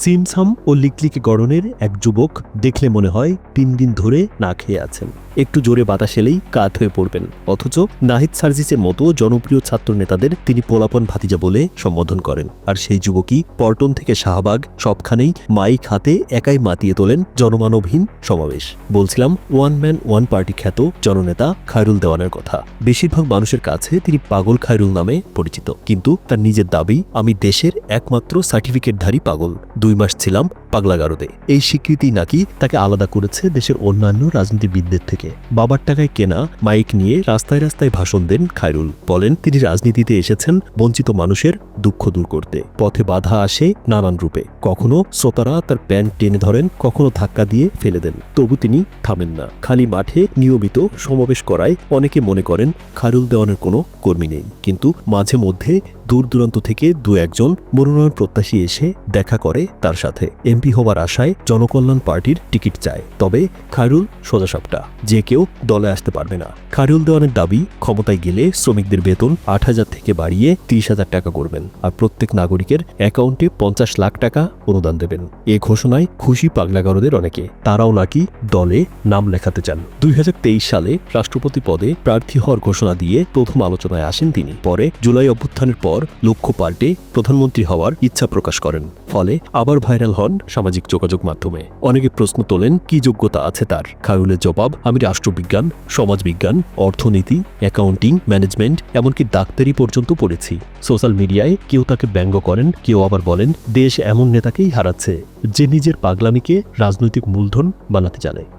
সিমসাম ও লিকলিকে গড়নের এক যুবক দেখলে মনে হয় তিন দিন ধরে না খেয়ে আছেন। একটু জোরে বাতাস এলেই কাত হয়ে পড়বেন। অথচ নাহিদ সার্জিসের মতো জনপ্রিয় ছাত্র নেতাদের তিনি পোলাপন ভাতিজা বলে সম্বোধন করেন। আর সেই যুবকই পল্টন থেকে শাহবাগ, সবখানেই মাইক হাতে একাই মাতিয়ে তোলেন জনমানবহীন সমাবেশ। বলছিলাম, ওয়ান ম্যান, ওয়ান পার্টি খ্যাত জননেতা খায়রুল দেওয়ানের কথা। বেশিরভাগ মানুষের কাছে তিনি পাগল খায়রুল নামে পরিচিত। কিন্তু তার নিজের দাবি, আমি দেশের একমাত্র সার্টিফিকেটধারী পাগল। দুই মাস ছিলাম পাগলাগারদে। এই স্বীকৃতি নাকি তাকে আলাদা করেছে দেশের অন্যান্য রাজনীতিবিদদের থেকে? বাবার টাকায় কেনা মাইক নিয়ে রাস্তায় রাস্তায় ভাষণ দেন খায়রুল। বলেন, তিনি রাজনীতিতে এসেছেন বঞ্চিত মানুষের দুঃখ দূর করতে। পথে বাধা আসে নানান রূপে। কখনো শ্রোতারা তার প্যান্ট টেনে ধরেন, কখনো ধাক্কা দিয়ে ফেলে দেন। তবু তিনি থামেন না। খালি মাঠে নিয়মিত সমাবেশ করায় অনেকে মনে করেন, খায়রুল দেওয়ানের কোনো কর্মী নেই। কিন্তু মাঝে মধ্যে দূর দূরান্ত থেকে দু একজন মনোনয়ন প্রত্যাশী এসে দেখা করে তার সাথে। এমপি হওয়ার আশায় জনকল্যাণ পার্টির টিকিট চায়। তবে খায়রুল সোজাসাপটা যে কেউ দলে আসতে পারবে না। খায়রুল দেওয়ানের দাবি, ক্ষমতায় গেলে শ্রমিকদের বেতন আট হাজার থেকে বাড়িয়ে তিরিশ হাজার টাকা করবেন আর প্রত্যেক নাগরিকের অ্যাকাউন্টে পঞ্চাশ লাখ টাকা অনুদান দেবেন। এ ঘোষণায় খুশি পাগলাগারদের অনেকে। তারাও নাকি দলে নাম লেখাতে চান। দুই হাজার তেইশ সালে রাষ্ট্রপতি পদে প্রার্থী হওয়ার ঘোষণা দিয়ে প্রথম আলোচনায় আসেন তিনি। পরে জুলাই অভ্যুত্থানের পর লক্ষ্য পাল্টে প্রধানমন্ত্রী হওয়ার ইচ্ছা প্রকাশ করেন। ফলে আবার ভাইরাল হন সামাজিক যোগাযোগ মাধ্যমে। অনেকে প্রশ্ন তোলেন, কি যোগ্যতা আছে তার? খায়ুলের জবাব, আমি রাষ্ট্রবিজ্ঞান, সমাজবিজ্ঞান, অর্থনীতি, অ্যাকাউন্টিং, ম্যানেজমেন্ট, এমনকি ডাক্তারি পর্যন্ত পড়েছি। সোশ্যাল মিডিয়ায় কেউ তাকে ব্যঙ্গ করেন, কেউ আবার বলেন, দেশ এমন নেতাকেই হারাচ্ছে, যে নিজের পাগলামিকে রাজনৈতিক মূলধন বানাতে জানে।